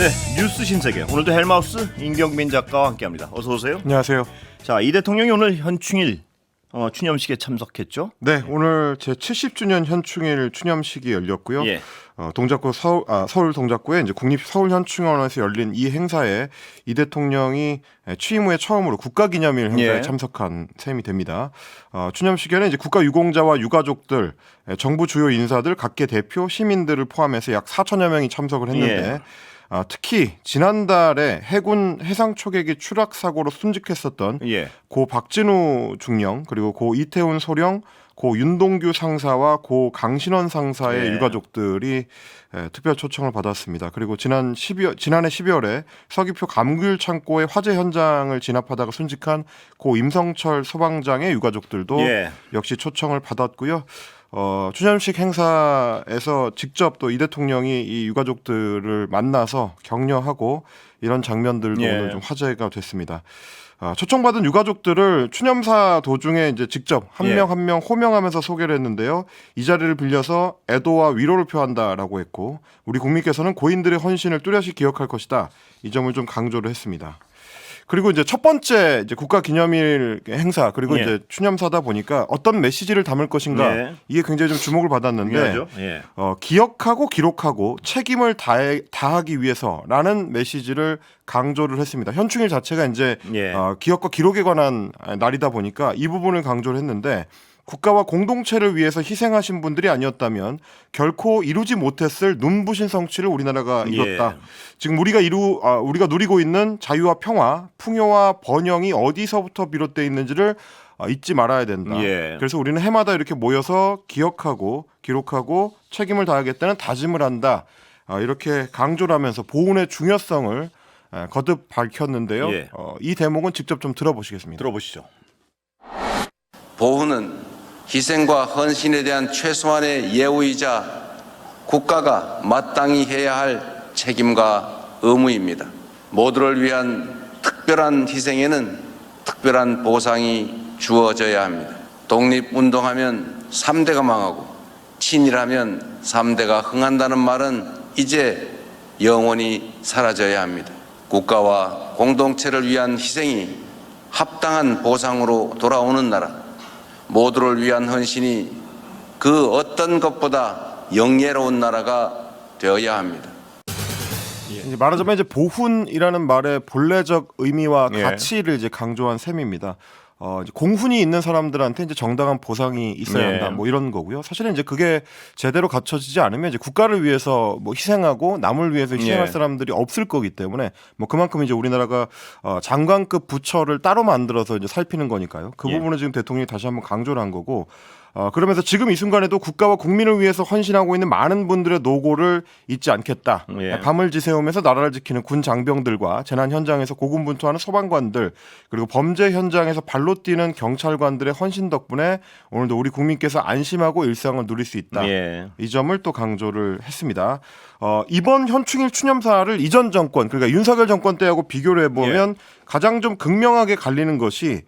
네, 뉴스 신세계. 오늘도 헬마우스 임경민 작가와 함께합니다. 어서 오세요. 안녕하세요. 자, 이 대통령이 오늘 현충일 어, 추념식에 참석했죠. 네, 오늘 제 70주년 현충일 추념식이 열렸고요. 예. 어, 동작구 서울, 아, 서울 동작구에 이제 국립 서울 현충원에서 열린 이 행사에 이 대통령이 취임 후에 처음으로 국가기념일 행사에 예. 참석한 셈이 됩니다. 어, 추념식에는 이제 국가 유공자와 유가족들, 에, 정부 주요 인사들, 각계 대표, 시민들을 포함해서 약 4천여 명이 참석을 했는데. 예. 아, 특히 지난달에 해군 해상 초계기 추락 사고로 순직했었던 예. 고 박진우 중령 그리고 고 이태훈 소령 고 윤동규 상사와 고 강신원 상사의 예. 유가족들이 에, 특별 초청을 받았습니다. 그리고 지난 12월 지난해 12월에 서귀표 감귤 창고의 화재 현장을 진압하다가 순직한 고 임성철 소방장의 유가족들도 예. 역시 초청을 받았고요. 어, 추념식 행사에서 직접 또 이 대통령이 이 유가족들을 만나서 격려하고 이런 장면들도 예. 오늘 좀 화제가 됐습니다. 아, 초청받은 유가족들을 추념사 도중에 이제 직접 한 예. 명한명 호명하면서 소개를 했는데요. 이 자리를 빌려서 애도와 위로를 표한다라고 했고 우리 국민께서는 고인들의 헌신을 뚜렷이 기억할 것이다. 이 점을 좀 강조를 했습니다. 그리고 이제 첫 번째 이제 국가 기념일 행사 그리고 예. 이제 추념사다 보니까 어떤 메시지를 담을 것인가 예. 이게 굉장히 좀 주목을 받았는데. 예. 어, 기억하고 기록하고 책임을 다해, 다하기 위해서라는 메시지를 강조를 했습니다. 현충일 자체가 이제 예. 어, 기억과 기록에 관한 날이다 보니까 이 부분을 강조를 했는데 국가와 공동체를 위해서 희생하신 분들이 아니었다면 결코 이루지 못했을 눈부신 성취를 우리나라가 예. 이뤘다. 지금 우리가 이루 아, 우리가 누리고 있는 자유와 평화, 풍요와 번영이 어디서부터 비롯돼 있는지를 어, 잊지 말아야 된다. 예. 그래서 우리는 해마다 이렇게 모여서 기억하고 기록하고 책임을 다하겠다는 다짐을 한다. 아, 이렇게 강조를 하면서 보훈의 중요성을 아, 거듭 밝혔는데요. 예. 어, 이 대목은 직접 좀 들어보시겠습니다. 들어보시죠. 보훈은 희생과 헌신에 대한 최소한의 예우이자 국가가 마땅히 해야 할 책임과 의무입니다. 모두를 위한 특별한 희생에는 특별한 보상이 주어져야 합니다. 독립운동하면 3대가 망하고 친일하면 3대가 흥한다는 말은 이제 영원히 사라져야 합니다. 국가와 공동체를 위한 희생이 합당한 보상으로 돌아오는 나라, 모두를 위한 헌신이 그 어떤 것보다 영예로운 나라가 되어야 합니다. 이제 말하자면 이제 보훈이라는 말의 본래적 의미와 예. 가치를 이제 강조한 셈입니다. 어, 이제 공훈이 있는 사람들한테 이제 정당한 보상이 있어야 예. 한다. 뭐 이런 거고요. 사실은 이제 그게 제대로 갖춰지지 않으면 이제 국가를 위해서 뭐 희생하고 남을 위해서 희생할 예. 사람들이 없을 거기 때문에 뭐 그만큼 이제 우리나라가 어, 장관급 부처를 따로 만들어서 이제 살피는 거니까요. 그 예. 부분을 지금 대통령이 다시 한번 강조를 한 거고 어, 그러면서 지금 이 순간에도 국가와 국민을 위해서 헌신하고 있는 많은 분들의 노고를 잊지 않겠다. 예. 밤을 지새우면서 나라를 지키는 군 장병들과 재난 현장에서 고군분투하는 소방관들 그리고 범죄 현장에서 발로 뛰는 경찰관들의 헌신 덕분에 오늘도 우리 국민께서 안심하고 일상을 누릴 수 있다. 예. 이 점을 또 강조를 했습니다. 어, 이번 현충일 추념사를 이전 정권 그러니까 윤석열 정권 때하고 비교를 해보면 가장 좀 극명하게 갈리는 것이 예,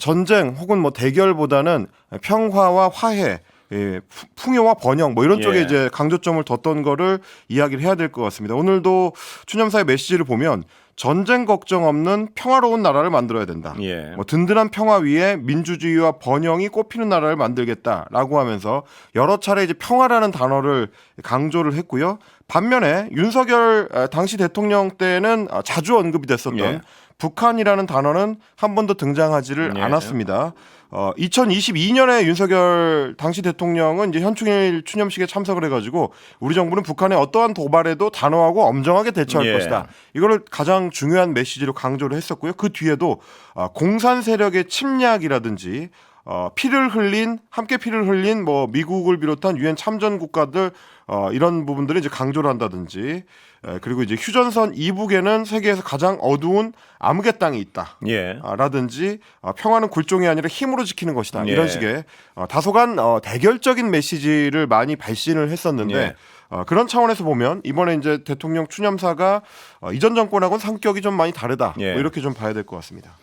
전쟁 혹은 뭐 대결보다는 평화와 화해 예, 푸- 풍요와 번영 뭐 이런 쪽에 예. 이제 강조점을 뒀던 거를 이야기를 해야 될 것 같습니다. 오늘도 추념사의 메시지를 보면 전쟁 걱정 없는 평화로운 나라를 만들어야 된다. 예. 뭐 든든한 평화 위에 민주주의와 번영이 꽃피는 나라를 만들겠다라고 하면서 여러 차례 이제 평화라는 단어를 강조를 했고요. 반면에 윤석열 아, 당시 대통령 때는 아, 자주 언급이 됐었던 예. 북한이라는 단어는 한 번도 등장하지를 예. 않았습니다. 어, 2022년에 윤석열 당시 대통령은 이제 현충일 추념식에 참석을 해가지고 우리 정부는 북한의 어떠한 도발에도 단호하고 엄정하게 대처할 예. 것이다. 이거를 가장 중요한 메시지로 강조를 했었고요. 그 뒤에도 어, 공산 세력의 침략이라든지 어, 피를 흘린 함께 피를 흘린 뭐 미국을 비롯한 유엔 참전 국가들 어, 이런 부분들을 이제 강조를 한다든지 에, 그리고 이제 휴전선 이북에는 세계에서 가장 어두운 암흑의 땅이 있다. 예. 아, 라든지 어, 평화는 굴종이 아니라 힘으로 지키는 것이다 예. 이런 식의 어, 다소간 어, 대결적인 메시지를 많이 발신을 했었는데 예. 어, 그런 차원에서 보면 이번에 이제 대통령 추념사가 어, 이전 정권하고는 성격이 좀 많이 다르다 예. 뭐 이렇게 좀 봐야 될 것 같습니다.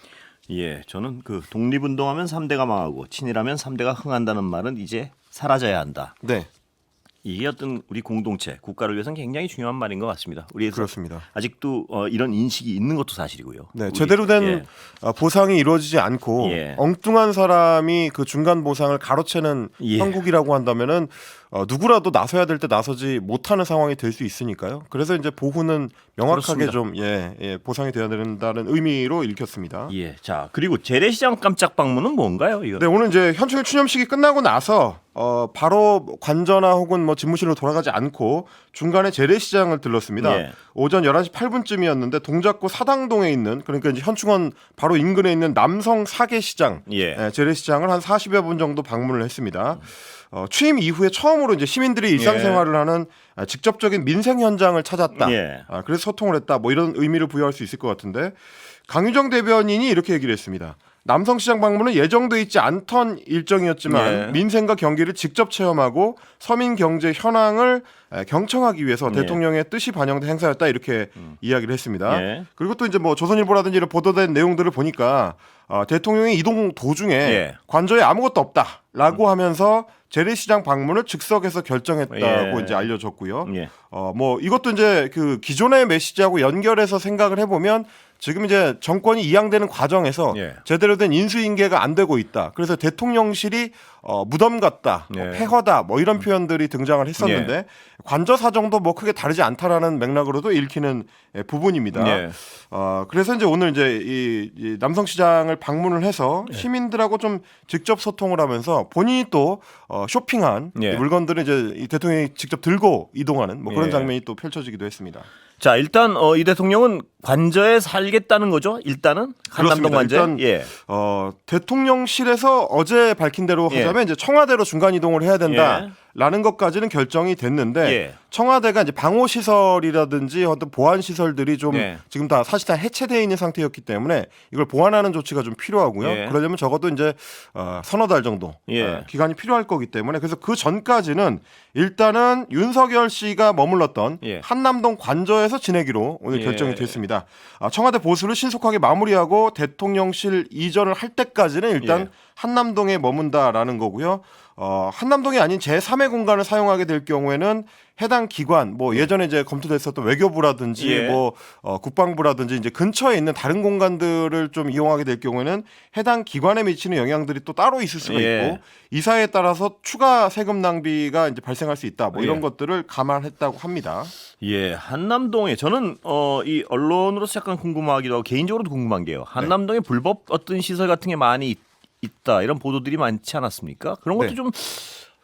예, 저는 그 독립운동하면 3대가 망하고 친일하면 3대가 흥한다는 말은 이제 사라져야 한다. 네. 이게 어떤 우리 공동체, 국가를 위해서는 굉장히 중요한 말인 것 같습니다. 우리에서 그렇습니다. 아직도 어, 이런 인식이 있는 것도 사실이고요. 네, 우리- 제대로 된 예. 어, 보상이 이루어지지 않고 예. 엉뚱한 사람이 그 중간 보상을 가로채는 예. 형국이라고 한다면은 어, 누구라도 나서야 될 때 나서지 못하는 상황이 될 수 있으니까요. 그래서 이제 보후는 명확하게. 좀 예, 예, 보상이 돼야 된다는 의미로 읽혔습니다. 예, 자 그리고 재래시장 깜짝 방문은 뭔가요? 이거? 네, 오늘 이제 현충일 추념식이 끝나고 나서 어, 바로 관저나 혹은 뭐 집무실로 돌아가지 않고 중간에 재래시장을 들렀습니다. 예. 오전 11시 8분쯤이었는데 동작구 사당동에 있는 그러니까 이제 현충원 바로 인근에 있는 남성 사계시장 예. 예, 재래시장을 한 40여 분 정도 방문을 했습니다. 어, 취임 이후에 처음으로 이제 시민들이 일상생활을 하는 아, 직접적인 민생 현장을 찾았다. 예. 아, 그래서 소통을 했다. 뭐 이런 의미를 부여할 수 있을 것 같은데 강유정 대변인이 이렇게 얘기를 했습니다. 남성 시장 방문은 예정돼 있지 않던 일정이었지만 예. 민생과 경기를 직접 체험하고 서민 경제 현황을 에, 경청하기 위해서 예. 대통령의 뜻이 반영된 행사였다 이렇게 이야기를 했습니다. 예. 그리고 또 이제 뭐 조선일보라든지 이런 보도된 내용들을 보니까 어, 대통령이 이동 도중에 예. 관저에 아무것도 없다라고 하면서 재래시장 방문을 즉석에서 결정했다고 예. 이제 알려졌고요. 예. 어, 뭐 이것도 이제 그 기존의 메시지하고 연결해서 생각을 해보면 지금 이제 정권이 이양되는 과정에서 예. 제대로 된 인수인계가 안 되고 있다. 그래서 대통령실이 어, 무덤 같다, 뭐 예. 폐허다, 뭐 이런 표현들이 등장을 했었는데 관저 사정도 뭐 크게 다르지 않다라는 맥락으로도 읽히는 예, 부분입니다. 예. 어, 그래서 이제 오늘 이제 이, 이 남성시장을 방문을 해서 예. 시민들하고 좀 직접 소통을 하면서 본인이 또 어, 쇼핑한 예. 이 물건들을 이제 이 대통령이 직접 들고 이동하는 뭐 그런 예. 장면이 또 펼쳐지기도 했습니다. 자 일단 어, 이 대통령은 관저에 살겠다는 거죠. 일단은 한남동 그렇습니다. 관저. 일단 예. 어, 대통령실에서 어제 밝힌 대로 예. 하자면 이제 청와대로 중간 이동을 해야 된다라는 것까지는 결정이 됐는데 예. 청와대가 이제 방호 시설이라든지 어떤 보안 시설들이 좀 예. 지금 다 사실상 해체되어 있는 상태였기 때문에 이걸 보완하는 조치가 좀 필요하고요. 예. 그러려면 적어도 이제 어, 서너 달 정도 예. 어, 기간이 필요할 거기 때문에 그래서 그 전까지는 일단은 윤석열 씨가 머물렀던 예. 한남동 관저에서 지내기로 오늘 예. 결정이 됐습니다. 아, 청와대 보수를 신속하게 마무리하고 대통령실 이전을 할 때까지는 일단 예. 한남동에 머문다라는 거고요. 어, 한남동이 아닌 제3의 공간을 사용하게 될 경우에는 해당 기관 뭐 예전에 이제 검토됐었던 외교부라든지 예. 뭐 어, 국방부라든지 이제 근처에 있는 다른 공간들을 좀 이용하게 될 경우에는 해당 기관에 미치는 영향들이 또 따로 있을 수가 예. 있고 이사에 따라서 추가 세금 낭비가 이제 발생할 수 있다. 뭐 이런 예. 것들을 감안했다고 합니다. 예, 한남동에 저는 어, 이 언론으로서 약간 궁금하기도 하고 개인적으로도 궁금한 게요. 한남동에 불법 어떤 시설 같은 게 많이 있, 있다 이런 보도들이 많지 않았습니까? 그런 것도 네. 좀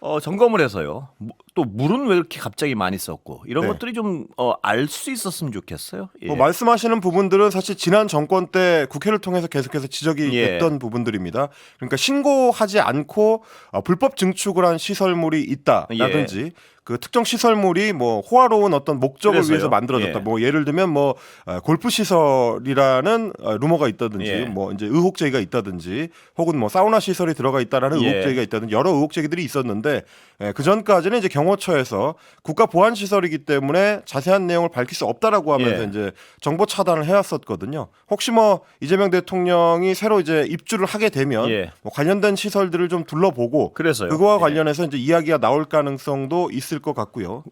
어, 점검을 해서요. 무- 또 물은 왜 이렇게 갑자기 많이 썼고 이런 네. 것들이 좀 어, 알수 있었으면 좋겠어요. 예. 뭐 말씀하시는 부분들은 사실 지난 정권 때 국회를 통해서 계속해서 지적이 예. 됐던 부분들입니다. 그러니까 신고하지 않고 어, 불법 증축을 한 시설물이 있다라든지 그 특정 시설물이 뭐 호화로운 어떤 목적을 그래서요. 위해서 만들어졌다. 예. 뭐 예를 들면 뭐 어, 골프 시설이라는 어, 루머가 있다든지 예. 뭐 이제 의혹 제기가 있다든지 혹은 뭐 사우나 시설이 들어가 있다라는 예. 의혹 제기가 있다든지 여러 의혹 제기들이 있었는데 예, 그 전까지는 이제 경호처에서 국가 보안 시설이기 때문에 자세한 내용을 밝힐 수 없다라고 하면서 예. 이제 정보 차단을 해왔었거든요. 혹시 뭐 이재명 대통령이 새로 이제 입주를 하게 되면 예. 뭐 관련된 시설들을 좀 둘러보고 그래서요. 그거와 예. 관련해서 이제 이야기가 나올 가능성도 있을 것 같고요.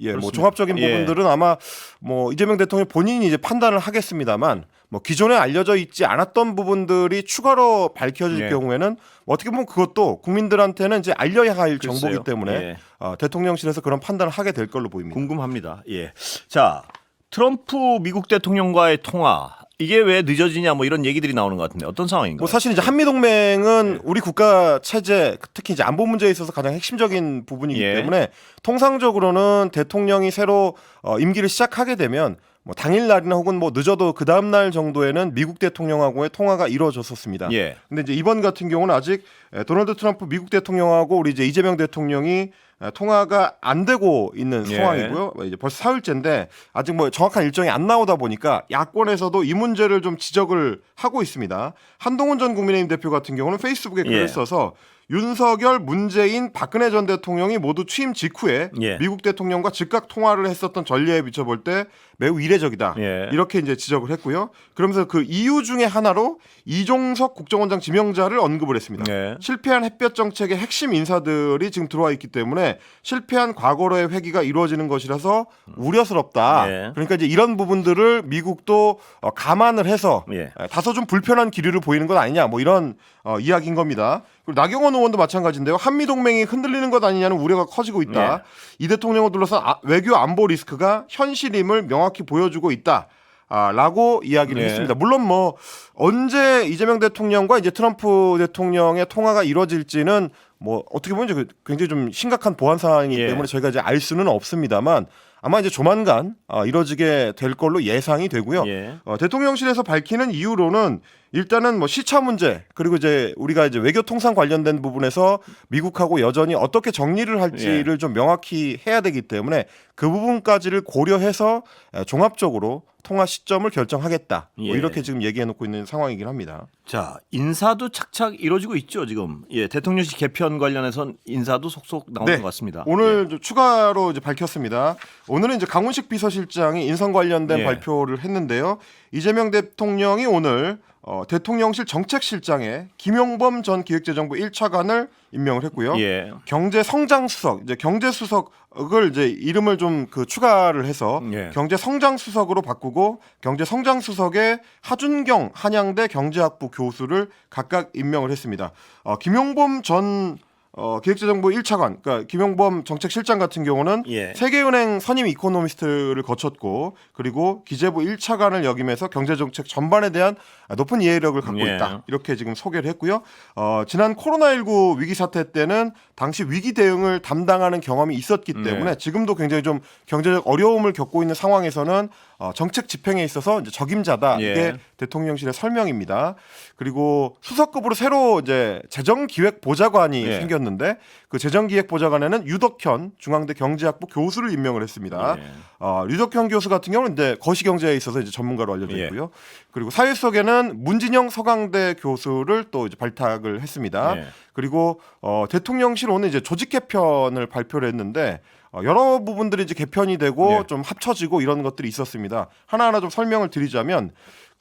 예, 뭐 그렇습니다. 종합적인 예. 부분들은 아마 뭐 이재명 대통령 본인이 이제 판단을 하겠습니다만 뭐 기존에 알려져 있지 않았던 부분들이 추가로 밝혀질 예. 경우에는 뭐 어떻게 보면 그것도 국민들한테는 이제 알려야 할 글쎄요. 정보이기 때문에 예. 어, 대통령실에서 그런 판단을 하게 될 걸로 보입니다. 궁금합니다. 예. 자, 트럼프 미국 대통령과의 통화 이게 왜 늦어지냐 뭐 이런 얘기들이 나오는 것 같은데 어떤 상황인가요? 뭐 사실 이제 한미 동맹은 우리 국가 체제 특히 이제 안보 문제에 있어서 가장 핵심적인 부분이기 예. 때문에 통상적으로는 대통령이 새로 어, 임기를 시작하게 되면 뭐 당일 날이나 혹은 뭐 늦어도 그 다음 날 정도에는 미국 대통령하고의 통화가 이루어졌었습니다. 예. 근데 이제 이번 같은 경우는 아직 에, 도널드 트럼프 미국 대통령하고 우리 이제 이재명 대통령이 에, 통화가 안 되고 있는 예. 상황이고요. 이제 벌써 사흘째인데 아직 뭐 정확한 일정이 안 나오다 보니까 야권에서도 이 문제를 좀 지적을 하고 있습니다. 한동훈 전 국민의힘 대표 같은 경우는 페이스북에 글을 예. 써서 윤석열, 문재인, 박근혜 전 대통령이 모두 취임 직후에 예. 미국 대통령과 즉각 통화를 했었던 전례에 비춰볼 때 매우 이례적이다. 예. 이렇게 이제 지적을 했고요. 그러면서 그 이유 중에 하나로 이종석 국정원장 지명자를 언급을 했습니다. 예. 실패한 햇볕 정책의 핵심 인사들이 지금 들어와 있기 때문에 실패한 과거로의 회귀가 이루어지는 것이라서 우려스럽다. 예. 그러니까 이제 이런 부분들을 미국도 어, 감안을 해서 예. 에, 다소 좀 불편한 기류를 보이는 것 아니냐 뭐 이런 어, 이야기인 겁니다. 그리고 나경원 의원도 마찬가지인데요. 한미 동맹이 흔들리는 것 아니냐는 우려가 커지고 있다. 예. 이 대통령을 둘러싼 아- 외교 안보 리스크가 현실임을 명확 히 보여주고 있다. 아, 라고 이야기를 예. 했습니다. 물론 뭐 언제 이재명 대통령과 이제 트럼프 대통령의 통화가 이루어질지는 뭐 어떻게 보면 이제 그 굉장히 좀 심각한 보안 사항이기 예. 때문에 저희가 이제 알 수는 없습니다만 아마 이제 조만간 아, 이뤄지게 될 걸로 예상이 되고요. 예. 어, 대통령실에서 밝히는 이유로는 일단은 뭐 시차 문제 그리고 이제 우리가 이제 외교 통상 관련된 부분에서 미국하고 여전히 어떻게 정리를 할지를 좀 명확히 해야 되기 때문에 그 부분까지를 고려해서 에, 종합적으로 통화 시점을 결정하겠다. 뭐 예. 이렇게 지금 얘기해 놓고 있는 상황이긴 합니다. 자 인사도 착착 이루어지고 있죠 지금. 예 대통령실 개편 관련해선 인사도 속속 나오는 네. 것 같습니다. 오늘 좀 추가로 이제 밝혔습니다. 오늘은 이제 강훈식 비서실장이 인선 관련된 예. 발표를 했는데요. 이재명 대통령이 오늘 어, 대통령실 정책실장에 김용범 전 기획재정부 1차관을 임명을 했고요. 예. 경제 성장 수석 이제 경제 수석을 이제 이름을 좀 그 추가를 해서 예. 경제 성장 수석으로 바꾸고 경제 성장 수석에 하준경 한양대 경제학부 교수를 각각 임명을 했습니다. 어, 김용범 전 어, 기획재정부 1차관, 그러니까 김용범 정책실장 같은 경우는 예. 세계은행 선임 이코노미스트를 거쳤고 그리고 기재부 1차관을 역임해서 경제정책 전반에 대한 높은 이해력을 갖고 예. 있다. 이렇게 지금 소개를 했고요. 어, 지난 코로나19 위기 사태 때는 당시 위기 대응을 담당하는 경험이 있었기 때문에 네. 지금도 굉장히 좀 경제적 어려움을 겪고 있는 상황에서는 어, 정책 집행에 있어서 이제 적임자다. 예. 이게 대통령실의 설명입니다. 그리고 수석급으로 새로 이제 재정기획보좌관이 예. 생겼는데 그 재정기획보좌관에는 유덕현 중앙대 경제학부 교수를 임명을 했습니다. 예. 어, 유덕현 교수 같은 경우는 이제 거시경제에 있어서 이제 전문가로 알려져 예. 있고요. 그리고 사회수석에는 문진영 서강대 교수를 또 이제 발탁을 했습니다. 예. 그리고 어, 대통령실 오늘 이제 조직 개편을 발표를 했는데 어, 여러 부분들이 이제 개편이 되고 네. 좀 합쳐지고 이런 것들이 있었습니다. 하나하나 좀 설명을 드리자면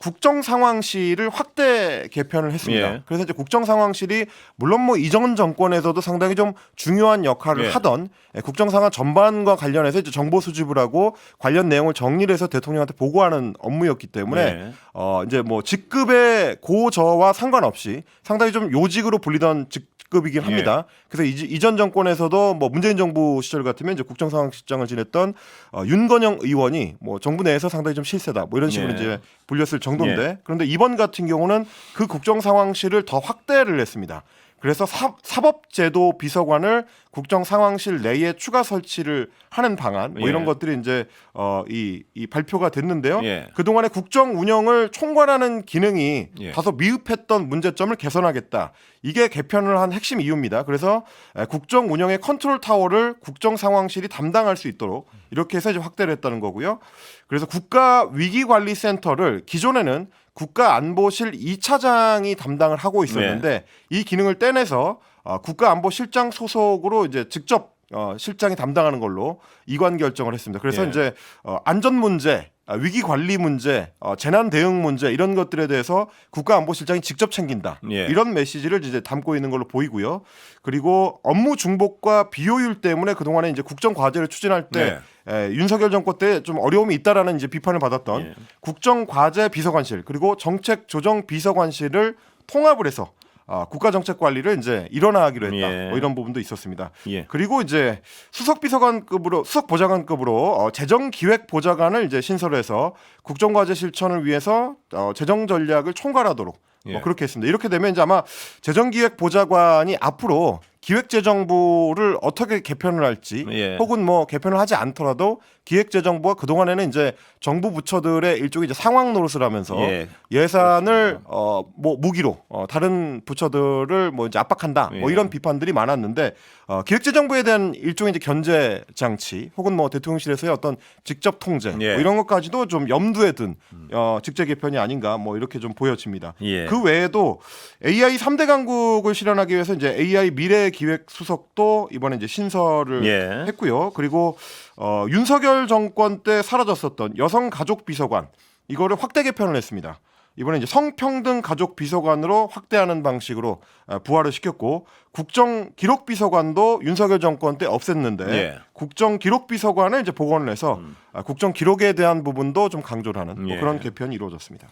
국정 상황실을 확대 개편을 했습니다. 예. 그래서 이제 국정 상황실이 물론 뭐 이전 정권에서도 상당히 좀 중요한 역할을 예. 하던 예, 국정 상황 전반과 관련해서 이제 정보 수집을 하고 관련 내용을 정리를 해서 대통령한테 보고하는 업무였기 때문에 네. 어 이제 뭐 직급의 고저와 상관없이 상당히 좀 요직으로 불리던 직 급이긴 예. 합니다. 그래서 이, 이전 정권에서도 뭐 문재인 정부 시절 같으면 이제 국정상황실장을 지냈던 어, 윤건영 의원이 뭐 정부 내에서 상당히 좀 실세다 뭐 이런 식으로 예. 이제 불렸을 정도인데 그런데 이번 같은 경우는 그 국정상황실을 더 확대를 했습니다. 그래서 사, 사법제도 비서관을 국정 상황실 내에 추가 설치를 하는 방안 뭐 이런 예. 것들이 이제 어이 이 발표가 됐는데요. 예. 그 동안의 국정 운영을 총괄하는 기능이 예. 다소 미흡했던 문제점을 개선하겠다. 이게 개편을 한 핵심 이유입니다. 그래서 에, 국정 운영의 컨트롤 타워를 국정 상황실이 담당할 수 있도록 이렇게 해서 이제 확대를 했다는 거고요. 그래서 국가 위기 관리 센터를 기존에는 국가안보실 2차장이 담당을 하고 있었는데 이 기능을 떼내서 어, 국가안보실장 소속으로 이제 직접 어, 실장이 담당하는 걸로 이관 결정을 했습니다. 그래서 예. 이제 어, 안전 문제, 아, 위기 관리 문제, 어, 재난 대응 문제 이런 것들에 대해서 국가안보실장이 직접 챙긴다. 예. 이런 메시지를 이제 담고 있는 걸로 보이고요. 그리고 업무 중복과 비효율 때문에 그 동안에 이제 국정 과제를 추진할 때 에, 윤석열 정권 때 좀 어려움이 있다라는 이제 비판을 받았던 예. 국정 과제 비서관실 그리고 정책 조정 비서관실을 통합을 해서 아, 국가 정책 관리를 이제 일원화하기로 했다. 예. 뭐 이런 부분도 있었습니다. 예. 그리고 이제 수석 비서관급으로 수석 보좌관급으로 어, 재정 기획 보좌관을 이제 신설해서 국정 과제 실천을 위해서 어, 재정 전략을 총괄하도록 예. 뭐 그렇게 했습니다. 이렇게 되면 이제 아마 재정 기획 보좌관이 앞으로 기획재정부를 어떻게 개편을 할지 예. 혹은 뭐 개편을 하지 않더라도 기획재정부가 그 동안에는 이제 정부 부처들의 일종의 이제 상황 노릇을 하면서 예. 예산을 어 뭐 무기로 어 다른 부처들을 뭐 이제 압박한다 뭐 예. 이런 비판들이 많았는데 어 기획재정부에 대한 일종의 이제 견제 장치 혹은 뭐 대통령실에서의 어떤 직접 통제 예. 뭐 이런 것까지도 좀 염두에 둔 어, 직제 개편이 아닌가 뭐 이렇게 좀 보여집니다. 예. 그 외에도 AI 3대 강국을 실현하기 위해서 이제 AI 미래 기획 수석도 이번에 이제 신설을 예. 했고요. 그리고 어, 윤석열 정권 때 사라졌었던 여성 가족 비서관 이거를 확대 개편을 했습니다. 이번에 이제 성평등 가족 비서관으로 확대하는 방식으로 아, 부활을 시켰고 국정 기록 비서관도 윤석열 정권 때 없앴는데 예. 국정 기록 비서관을 이제 복원을 해서 아, 국정 기록에 대한 부분도 좀 강조를 하는 뭐 예. 그런 개편이 이루어졌습니다.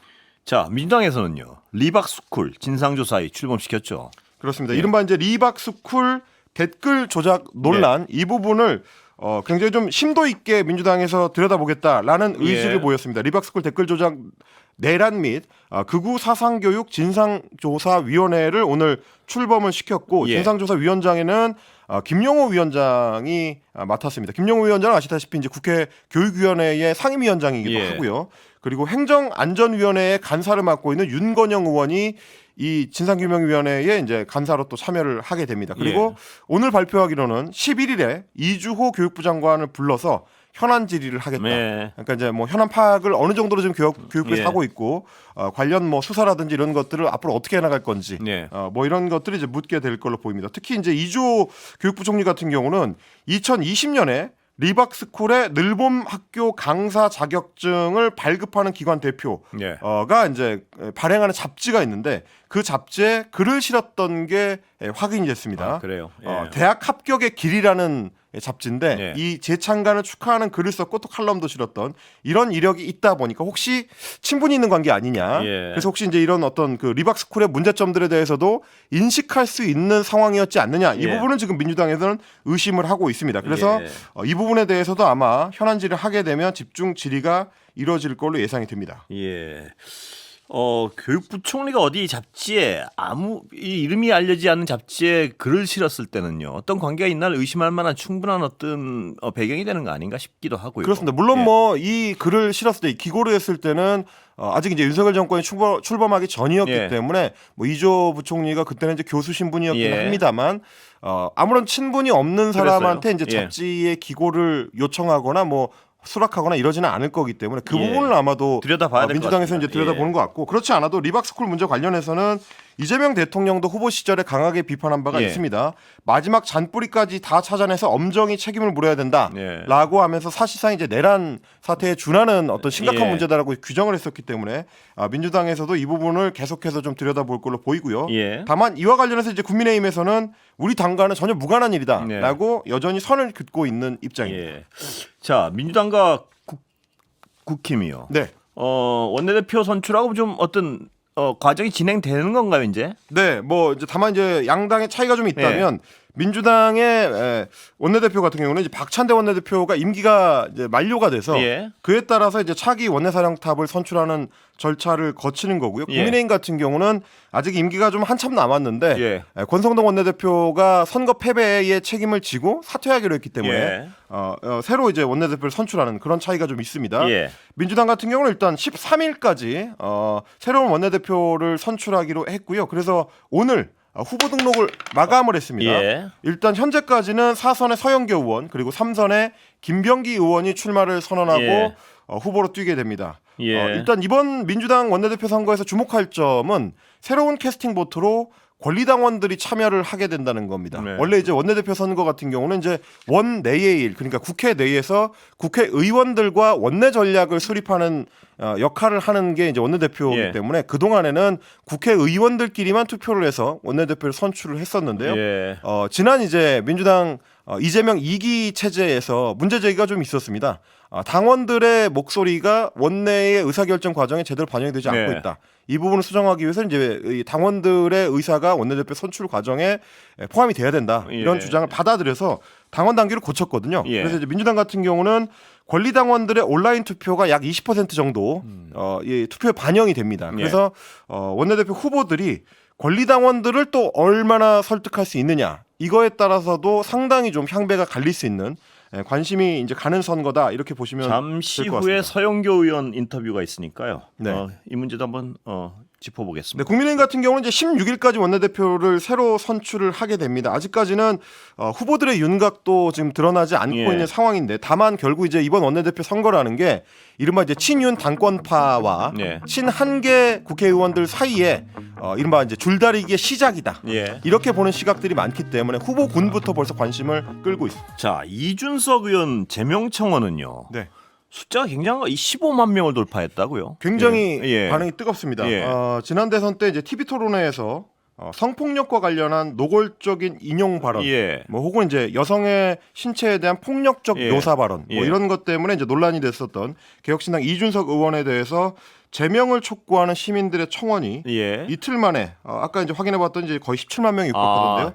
자 민주당에서는요 리박스쿨 진상조사위 출범시켰죠. 그렇습니다. 예. 이른바 이제 리박 스쿨 댓글 조작 논란 예. 이 부분을 어, 굉장히 좀 심도 있게 민주당에서 들여다보겠다라는 의지를 예. 보였습니다. 리박스쿨 댓글 조작 내란 및 아, 극우 사상교육 진상조사위원회를 오늘 출범을 시켰고 예. 진상조사위원장에는 아, 김용호 위원장이 아, 맡았습니다. 김용호 위원장은 아시다시피 이제 국회 교육위원회의 상임위원장이기도 예. 하고요. 그리고 행정안전위원회의 간사를 맡고 있는 윤건영 의원이 이 진상규명위원회에 이제 간사로 또 참여를 하게 됩니다. 그리고 예. 오늘 발표하기로는 11일에 이주호 교육부 장관을 불러서 현안 질의를 하겠다. 네. 그러니까 이제 뭐 현안 파악을 어느 정도로 지금 교육, 교육부에서 예. 하고 있고 어, 관련 뭐 수사라든지 이런 것들을 앞으로 어떻게 해 나갈 건지 네. 어, 뭐 이런 것들이 이제 묻게 될 걸로 보입니다. 특히 이제 이주호 교육부 총리 같은 경우는 2020년에 리박스쿨의 늘봄 학교 강사 자격증을 발급하는 기관 대표 예. 이제 발행하는 잡지가 있는데 그 잡지에 글을 실었던 게 예, 확인이 됐습니다. 아, 그래요. 예. 어, 대학 합격의 길이라는 잡지인데 예. 이 재창간을 축하하는 글을 썼고 또 칼럼도 실었던 이런 이력이 있다 보니까 혹시 친분이 있는 관계 아니냐. 예. 그래서 혹시 이제 이런 어떤 그 리박스쿨의 문제점들에 대해서도 인식할 수 있는 상황이었지 않느냐. 이 예. 부분을 지금 민주당에서는 의심을 하고 있습니다. 그래서 예. 어, 이 부분에 대해서도 아마 현안 질의를 하게 되면 집중 질의가 이루어질 걸로 예상이 됩니다. 예. 어 교육부 총리가 어디 잡지에 아무 이 이름이 알려지지 않는 잡지에 글을 실었을 때는요 어떤 관계가 있나를 의심할 만한 충분한 어떤 어, 배경이 되는 거 아닌가 싶기도 하고요. 그렇습니다. 물론 예. 뭐이 글을 실었을 때 기고를 했을 때는 어, 아직 이제 윤석열 정권이 출범, 출범하기 전이었기 예. 때문에 뭐 이조 부총리가 그때는 이제 교수 신분이었긴 예. 합니다만 어, 아무런 친분이 없는 사람한테 이제 예. 잡지의 기고를 요청하거나 뭐 수락하거나 이러지는 않을 거기 때문에 그 예. 부분을 아마도 들여다봐야 어, 될것 민주당에서 이제 같습니다. 들여다보는 예. 것 같고 그렇지 않아도 리박스쿨 문제 관련해서는 이재명 대통령도 후보 시절에 강하게 비판한 바가 예. 있습니다. 마지막 잔뿌리까지 다 찾아내서 엄정히 책임을 물어야 된다. 예. 라고 하면서 사실상 이제 내란 사태에 준하는 어떤 심각한 예. 문제다라고 규정을 했었기 때문에 아, 민주당에서도 이 부분을 계속해서 좀 들여다볼 걸로 보이고요. 예. 다만 이와 관련해서 이제 국민의힘에서는 우리 당과는 전혀 무관한 네. 일이다라고 여전히 선을 긋고 있는 입장입니다. 예. 자 민주당과 국, 국힘이요. 네. 어 원내대표 선출하고 좀 어떤 어 과정이 진행되는 건가요 이제? 네, 뭐 이제 다만 이제 양당의 차이가 좀 있다면 민주당의 에, 원내대표 같은 경우는 이제 박찬대 원내대표가 임기가 이제 만료가 돼서 예. 그에 따라서 이제 차기 원내사령탑을 선출하는 절차를 거치는 거고요. 예. 국민의힘 같은 경우는 아직 임기가 좀 한참 남았는데 예. 에, 권성동 원내대표가 선거 패배의 책임을 지고 사퇴하기로 했기 때문에 예. 어, 어, 새로 이제 원내대표를 선출하는 그런 차이가 좀 있습니다. 예. 민주당 같은 경우는 일단 13일까지 어, 새로운 원내대표를 선출하기로 했고요. 그래서 오늘 어, 후보 등록을 마감을 했습니다. 예. 일단 현재까지는 사선의 서영교 의원 그리고 삼선의 김병기 의원이 출마를 선언하고 예. 어, 후보로 뛰게 됩니다. 예. 어, 일단 이번 민주당 원내대표 선거에서 주목할 점은 새로운 캐스팅 보트로 권리당원들이 참여를 하게 된다는 겁니다. 네. 원래 이제 원내대표 선거 같은 경우는 이제 원 내의 일, 그러니까 국회 내에서 국회의원들과 원내 전략을 수립하는 어, 역할을 하는 게 이제 원내대표이기 예. 때문에 그 동안에는 국회의원들끼리만 투표를 해서 원내대표를 선출을 했었는데요. 예. 어, 지난 이제 민주당 어, 이재명 2기 체제에서 문제 제기가 좀 있었습니다. 아, 당원들의 목소리가 원내의 의사결정 과정에 제대로 반영이 되지 않고 네. 있다. 이 부분을 수정하기 위해서 이제 이 당원들의 의사가 원내대표 선출 과정에 포함이 돼야 된다. 이런 예. 주장을 받아들여서 당원 단계를 고쳤거든요. 예. 그래서 이제 민주당 같은 경우는 권리 당원들의 온라인 투표가 약 20% 정도 어, 이 투표에 반영이 됩니다. 음. 예. 그래서 어, 원내대표 후보들이 권리 당원들을 또 얼마나 설득할 수 있느냐 이거에 따라서도 상당히 좀 향배가 갈릴 수 있는 예, 관심이 이제 가는 선거다 이렇게 보시면 잠시 될것 후에 같습니다. 서영교 의원 인터뷰가 있으니까요. 네. 어, 이 문제도 한번 어, 짚어보겠습니다. 네, 국민의힘 같은 경우는 이제 16일까지 원내대표를 새로 선출을 하게 됩니다. 아직까지는 어, 후보들의 윤곽도 지금 드러나지 않고 예. 있는 상황인데 다만 결국 이제 이번 원내대표 선거라는 게 이른바 이제 친윤 당권파와 예. 친한계 국회의원들 사이에 어, 이른바 이제 줄다리기의 시작이다. 예. 이렇게 보는 시각들이 많기 때문에 후보군부터 벌써 관심을 끌고 있습니다. 자 이준석 의원 제명 청원은요. 네. 숫자가 굉장히 15만 명을 돌파했다고요. 굉장히 예. 예. 반응이 뜨겁습니다. 예. 어, 지난 대선 때 이제 TV 토론회에서 어, 성폭력과 관련한 노골적인 인용 발언, 예. 뭐 혹은 이제 여성의 신체에 대한 폭력적 예. 묘사 발언, 뭐 예. 이런 것 때문에 이제 논란이 됐었던 개혁신당 이준석 의원에 대해서 제명을 촉구하는 시민들의 청원이 예. 이틀 만에 어, 아까 이제 확인해봤더니 이제 거의 17만 명이 입국하던데요.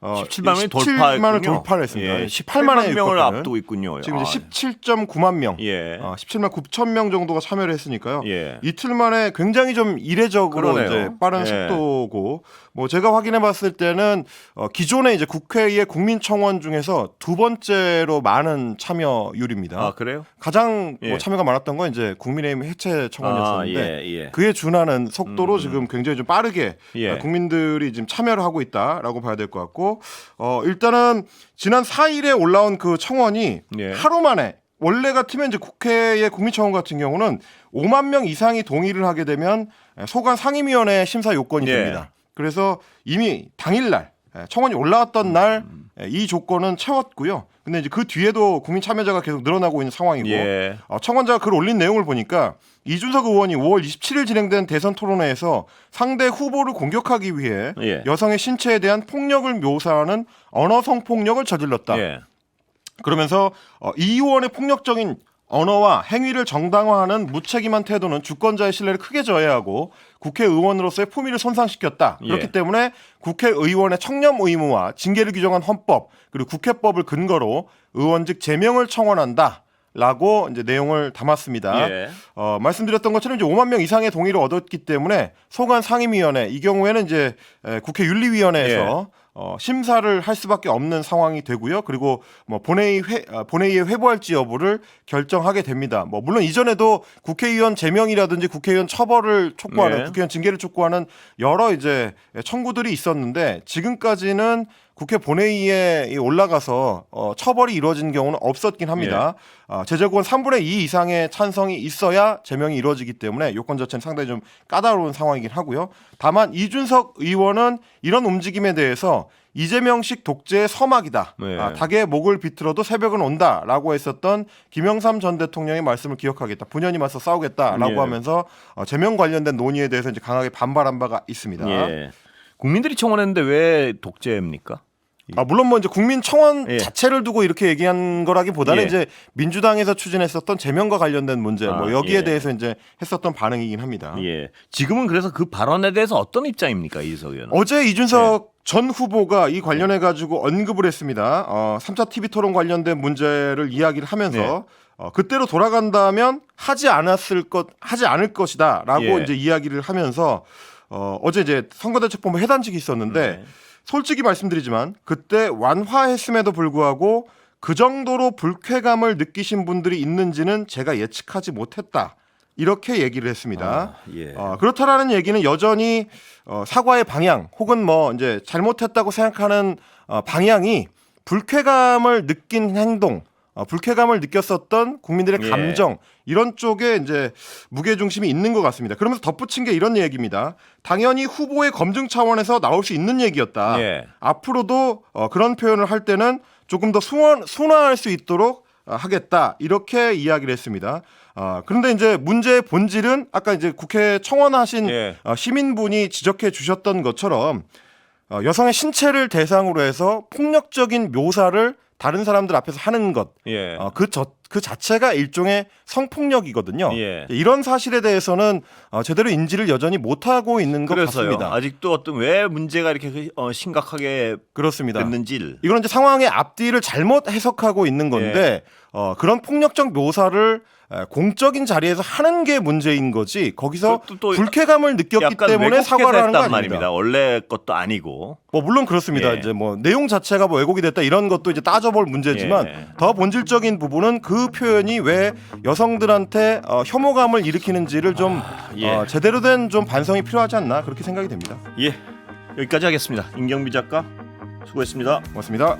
어, 17만 명이 17만 을 돌파했군요. 돌파를 했습니다. 예. 18만의 18만 명을 앞두고 있군요. 지금 아, 이제 17.9만 명, 예. 어, 17만 9천 명 정도가 참여를 했으니까요. 예. 이틀 만에 굉장히 좀 이례적으로 그러네요. 이제 빠른 예. 속도고 뭐 제가 확인해 봤을 때는 어, 기존의 이제 국회의 국민청원 중에서 두 번째로 많은 참여율입니다. 아 그래요? 가장 예. 뭐 참여가 많았던 건 이제 국민의힘 해체 청원이었었는데 아, 예, 예. 그에 준하는 속도로 지금 굉장히 좀 빠르게 예. 어, 국민들이 지금 참여를 하고 있다라고 봐야 될 것 같고 어, 일단은 지난 4일에 올라온 그 청원이 예. 하루 만에 원래 같으면 이제 국회의 국민청원 같은 경우는 5만 명 이상이 동의를 하게 되면 소관 상임위원회 심사 요건이 예. 됩니다. 그래서 이미 당일날 청원이 올라왔던 날 이 조건은 채웠고요. 근데 이제 그 뒤에도 국민 참여자가 계속 늘어나고 있는 상황이고 예. 어, 청원자가 글 올린 내용을 보니까 이준석 의원이 5월 27일 진행된 대선 토론회에서 상대 후보를 공격하기 위해 예. 여성의 신체에 대한 폭력을 묘사하는 언어 성 폭력을 저질렀다. 예. 그러면서 어, 이 의원의 폭력적인 언어와 행위를 정당화하는 무책임한 태도는 주권자의 신뢰를 크게 저해하고 국회의원으로서의 품위를 손상시켰다. 예. 그렇기 때문에 국회의원의 청렴 의무와 징계를 규정한 헌법 그리고 국회법을 근거로 의원직 제명을 청원한다. 라고 이제 내용을 담았습니다. 예. 어, 말씀드렸던 것처럼 이제 5만 명 이상의 동의를 얻었기 때문에 소관 상임위원회 이 경우에는 이제 에, 국회 윤리위원회에서 예. 어, 심사를 할 수밖에 없는 상황이 되고요. 그리고 뭐 본회의 회, 아, 본회의에 회부할지 여부를 결정하게 됩니다. 뭐 물론 이전에도 국회의원 제명이라든지 국회의원 처벌을 촉구하는 네. 국회의원 징계를 촉구하는 여러 이제 청구들이 있었는데 지금까지는 국회 본회의에 올라가서 어, 처벌이 이루어진 경우는 없었긴 합니다. 어, 제재권 3분의 2 이상의 찬성이 있어야 제명이 이루어지기 때문에 요건 자체는 상당히 좀 까다로운 상황이긴 하고요. 다만 이준석 의원은 이런 움직임에 대해서 이재명식 독재의 서막이다. 네. 아, 닭의 목을 비틀어도 새벽은 온다라고 했었던 김영삼 전 대통령의 말씀을 기억하겠다. 분연히 맞서 싸우겠다라고 예. 하면서 어, 제명 관련된 논의에 대해서 이제 강하게 반발한 바가 있습니다. 예. 국민들이 청원했는데 왜 독재입니까? 아, 물론 뭐 이제 국민 청원 예. 자체를 두고 이렇게 얘기한 거라기보다는 예. 이제 민주당에서 추진했었던 제명과 관련된 문제 뭐 아, 여기에 예. 대해서 이제 했었던 반응이긴 합니다. 예. 지금은 그래서 그 발언에 대해서 어떤 입장입니까, 이석 의원은? 어제 이준석 예. 전 후보가 이 관련해 가지고 언급을 했습니다. 어, 3차 TV 토론 관련된 문제를 이야기를 하면서 네. 어, 그때로 돌아간다면 하지 않았을 것 하지 않을 것이다라고 예. 이제 이야기를 하면서 어, 어제 이제 선거대책본부 해단식이 있었는데 네. 솔직히 말씀드리지만 그때 완화했음에도 불구하고 그 정도로 불쾌감을 느끼신 분들이 있는지는 제가 예측하지 못했다. 이렇게 얘기를 했습니다. 아, 예. 어, 그렇다라는 얘기는 여전히 어, 사과의 방향 혹은 뭐 이제 잘못했다고 생각하는 어, 방향이 불쾌감을 느낀 행동, 어, 불쾌감을 느꼈었던 국민들의 예. 감정 이런 쪽에 이제 무게 중심이 있는 것 같습니다. 그러면서 덧붙인 게 이런 얘기입니다. 당연히 후보의 검증 차원에서 나올 수 있는 얘기였다. 예. 앞으로도 어, 그런 표현을 할 때는 조금 더 순화, 순화할 수 있도록 어, 하겠다 이렇게 이야기를 했습니다. 어, 그런데 이제 문제의 본질은 아까 이제 국회 청원하신 예. 어, 시민분이 지적해 주셨던 것처럼 어, 여성의 신체를 대상으로 해서 폭력적인 묘사를 다른 사람들 앞에서 하는 것, 예. 어, 그, 저, 그 자체가 일종의 성폭력이거든요. 예. 이런 사실에 대해서는 어, 제대로 인지를 여전히 못하고 있는 것 그래서요. 같습니다. 아직도 어떤 왜 문제가 이렇게 어, 심각하게 그렇습니다. 됐는지를 이건 이제 상황의 앞뒤를 잘못 해석하고 있는 건데 예. 어, 그런 폭력적 묘사를 에, 공적인 자리에서 하는 게 문제인 거지 거기서 그것도 또 불쾌감을 느꼈기 때문에 사과를 하는 거. 말입니다. 원래 것도 아니고. 뭐 물론 그렇습니다. 예. 이제 뭐 내용 자체가 뭐 왜곡이 됐다 이런 것도 이제 따져볼 문제지만 예. 더 본질적인 부분은 그그 표현이 왜 여성들한테 어, 혐오감을 일으키는지를 좀 예. 어, 제대로 된 좀 반성이 필요하지 않나 그렇게 생각이 됩니다. 예 여기까지 하겠습니다. 임경비 작가 수고했습니다. 고맙습니다.